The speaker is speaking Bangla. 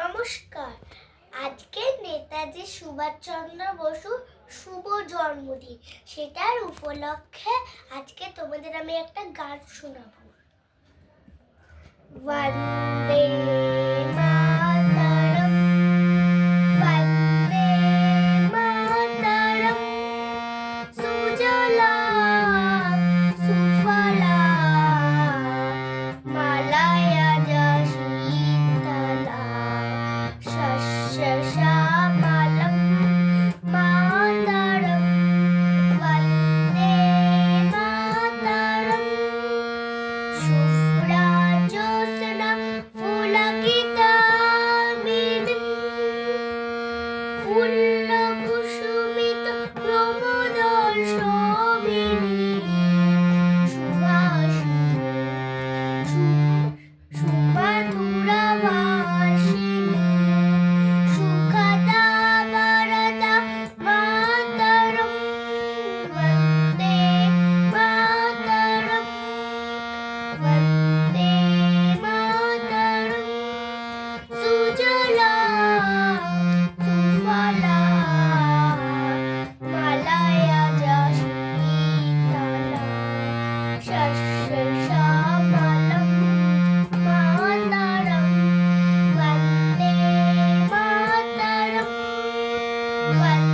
নমস্কার। আজকে নেতাজি সুভাষচন্দ্র বসু শুভ জন্মদিন। সেটার উপলক্ষে আজকে তোমাদের আমি একটা গান শোনাবো। ফুল What?